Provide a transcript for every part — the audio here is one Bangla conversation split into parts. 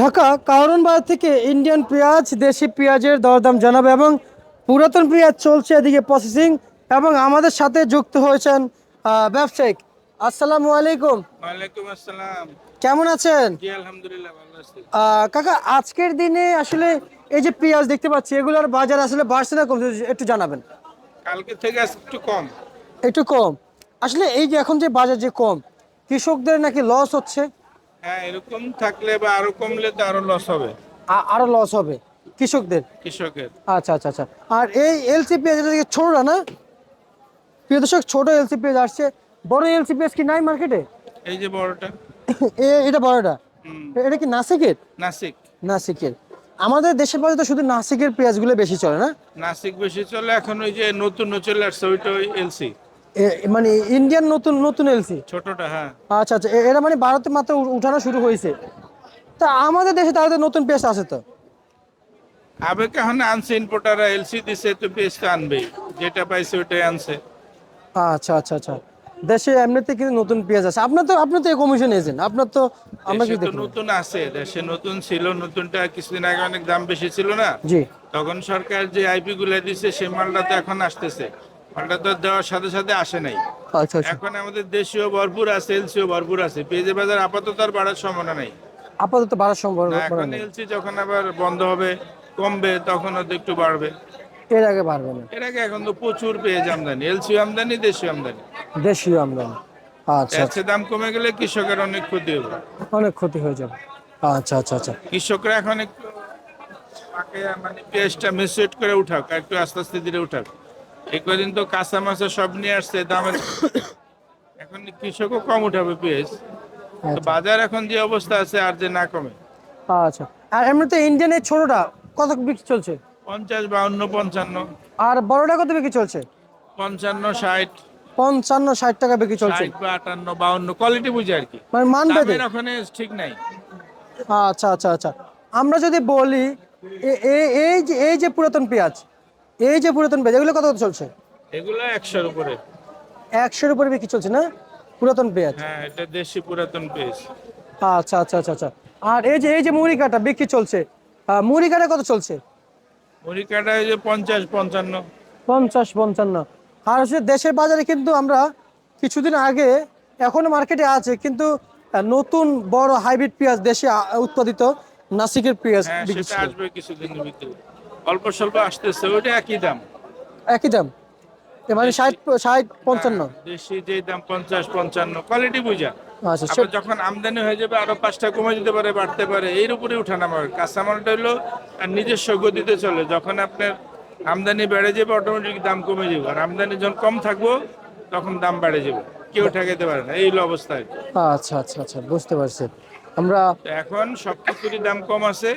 ঢাকা কারণ বাজার থেকে ইন্ডিয়ান পেঁয়াজ দেশি পেঁয়াজের দরদাম জানাবে এবং পুরাতন পেঁয়াজ চলছে এদিকে প্রসেসিং এবং আমাদের সাথে যুক্ত হয়েছেন ব্যবসায়িক। আসসালামু আলাইকুম। ওয়ালাইকুম আসসালাম। কেমন আছেন? জি আলহামদুলিল্লাহ ভালো আছি। কাকা আজকের দিনে আসলে এই যে পেঁয়াজ দেখতে পাচ্ছি এগুলোর বাজার আসলে বাড়ছে না কমছে একটু জানাবেন। কালকে থেকে একটু কম। একটু কম। আসলে এই যে এখন যে বাজার যে কম কৃষকদের নাকি লস হচ্ছে। হ্যাঁ এরকম থাকলে বা আরও কমলে তো আরও লস হবে। আরও লস হবে। কৃষকদের? কৃষকের। আচ্ছা আচ্ছা আচ্ছা। আর এই এলসি পেঁয়াজ এটা থেকে ছোটটা না? প্রিয় দর্শক ছোট এলসি পেঁয়াজ আসছে। বড় এলসি পেঁয়াজ কি নাই মার্কেটে? এই যে বড়টা। এটা বড়টা? এটা কি নাসিকের? নাসিক। নাসিকের। আমাদের দেশের বাজারে তো শুধু নাসিকের পেঁয়াজগুলো বেশি চলে না? নাসিক বেশি চলে এখন ওই যে নতুন চলে আসছে ওইটা ওই এলসি মানে ইন্ডিয়ান নতুন নতুন এলসি ছোটটা হ্যাঁ। আচ্ছা আচ্ছা এরা মানে ভারতে মাত্র উঠানো শুরু হয়েছে। তা আমাদের দেশে তাহলে নতুন পেঁয়াজ আছে তো? আবেগ এখন আনছে ইম্পোর্টাররা এলসি দিছে তো পেস্ট আনবেই। যেটা পাইছে ওইটাই আনছে। আচ্ছা আচ্ছা আচ্ছা। দেশে এমনিতে কিন্তু নতুন পেঁয়াজ আছে। আপনার তো আপনি তো কমিশন এজেন্ট আপনার তো আমরা কি দেখি? নতুন আছে দেশে নতুন ছিল নতুনটা কিছুদিন আগে অনেক দাম বেশি ছিল না? জি। তখন সরকার যে আইপি গুলা দিছে সেই মালটা তো এখন আসতেছে। মালটা তো দেওয়ার সাথে সাথে আসে নাই। আচ্ছা আচ্ছা। এখন আমাদের দেশীয় ভরপুর আছে এলসিও ভরপুর আছে। পেঁয়াজের বাজার আপাতত আর বাড়ার সম্ভাবনা নাই। আপাতত বাড়ার সম্ভব না, এখন এলসি যখন আবার বন্ধ হবে কমবে তখন হয়তো একটু বাড়বে। এর আগে বাড়বে না। এর আগে এখন তো প্রচুর পেঁয়াজ আমদানি এলসি আমদানি দেশীয় আমদানি। দেশীয় আমদানি। আচ্ছা এর দাম কমে গেলে কৃষকের অনেক ক্ষতি হবে। অনেক ক্ষতি হয়ে যাবে। আচ্ছা আচ্ছা আচ্ছা। কৃষকরা এখন একটু মানে পেঁয়াজটা মেসুয়েট করে উঠাক একটু আস্তে আস্তে ধীরে উঠাক। এই কদিন তো কাঁচা মাছা সব নিয়ে আসছে দামের এখন কৃষকও কম উঠাবে পেঁয়াজ। বাজার এখন যে অবস্থা আছে আর যে না কমে। আচ্ছা। আর এমনিতে ইন্ডিয়ানের ছোটটা কত বিক্রি চলছে? পঞ্চাশ বাউন্ন পঞ্চান্ন। আর বড়টা কত বিক্রি চলছে? পঞ্চান্ন ষাট। পঞ্চান্ন ষাট টাকা বিক্রি চলছে। আটান্ন বাউন্ন কোয়ালিটি বুঝে আর কি। মানে মান ওখানে ঠিক নাই। আচ্ছা আচ্ছা আচ্ছা। আমরা যদি বলি এই যে এই যে পুরাতন পেঁয়াজ এই যে পুরাতন পেঁয়াজ এগুলো কত কত চলছে? এগুলো একশোর উপরে। একশোর উপরে বিক্রি চলছে না? পুরাতন পেঁয়াজ? হ্যাঁ এটা দেশি পুরাতন পেঁয়াজ। আচ্ছা আচ্ছা আচ্ছা আচ্ছা। আর এই যে এই যে মুড়ি কাটা বিক্রি চলছে মুড়ি কাটা কত চলছে? মুড়ি কাটা ওই যে পঞ্চাশ পঞ্চান্ন। পঞ্চাশ পঞ্চান্ন। আর হচ্ছে দেশের বাজারে কিন্তু আমরা কিছুদিন আগে এখনও মার্কেটে আছে কিন্তু নতুন বড় হাইব্রিড পেঁয়াজ দেশে উৎপাদিত নাসিকের পেঁয়াজ হ্যাঁ। আসবে কিছুদিনের ভিতরে। অল্প স্বল্প আসতেছে ওইটা একই দাম। একই দাম? মানে ষাট ষাট পঞ্চান্ন? হ্যাঁ, দেশি যে দাম পঞ্চাশ পঞ্চান্ন কোয়ালিটি বুঝা। আচ্ছা যখন আমদানি হয়ে যাবে আরও পাঁচটা কমে যেতে পারে বাড়তে পারে এর উপরে উঠানামা কাঁচামালটা হলো আর নিজস্ব গতিতে চলে। যখন আপনার আমদানি বেড়ে যাবে অটোমেটিক দাম কমে যাবে। আর আমদানি যখন কম থাকব তখন দাম বেড়ে যাবে। কেউ ঠেকাতে পারে না এই অবস্থা আচ্ছা আচ্ছা আচ্ছা বুঝতে পারছি। আমরা এখন সব কিছুরই দাম কম আছে।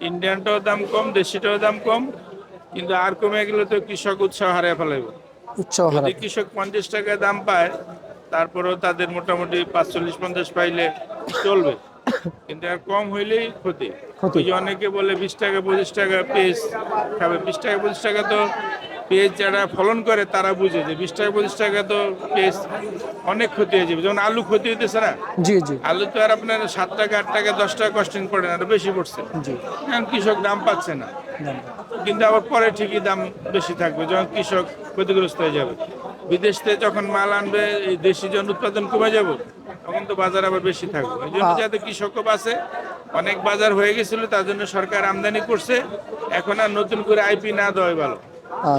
ইন্ডিয়ানটাও দাম কম দেশিটাও দাম কম কিন্তু আর কমে গেলে তো কৃষক উৎসাহ হারিয়ে ফেলাইব। উৎসাহ যদি কৃষক পঞ্চাশ টাকা দাম পায় তারপরেও তাদের মোটামুটি পাঁচচল্লিশ পঞ্চাশ পাইলে চলবে। কিন্তু আর কম হইলেই ক্ষতি। ক্ষতি। অনেকে বলে বিশ টাকা পঁচিশ টাকা পেস খাবে। বিশ টাকা পঁচিশ টাকা তো পেঁয়াজ যারা ফলন করে তারা বুঝে যে বিশ টাকা পঁচিশ টাকা তো পেঁয়াজ অনেক ক্ষতি হয়ে যাবে। যেমন আলু ক্ষতি হইতেছে না? জি জি। আলু তো আর আপনার সাত টাকা আট টাকা দশ টাকা কস্টিং পড়ে না আরও বেশি পড়ছে। জি। এখন কৃষক দাম পাচ্ছে না। কিন্তু আবার পরে ঠিকই দাম বেশি থাকবে যখন কৃষক ক্ষতিগ্রস্ত হয়ে যাবে। বিদেশ থেকে যখন মাল আনবে এই দেশি যখন উৎপাদন কমে যাব তখন তো বাজার আবার বেশি থাকবে। এই জন্য যাতে কৃষকও বাঁচে অনেক বাজার হয়ে গেছিল তার জন্য সরকার আমদানি করছে। এখন আর নতুন করে আইপি না দেওয়াই ভালো।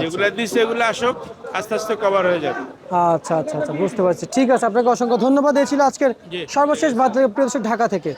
যেগুলা দিচ্ছে এগুলো আসুক আস্তে আস্তে কভার হয়ে যাবে। আচ্ছা আচ্ছা আচ্ছা বুঝতে পারছি। ঠিক আছে আপনাকে অসংখ্য ধন্যবাদ। দিয়েছিল ছিল আজকের সর্বশেষ প্রিয় ঢাকা থেকে।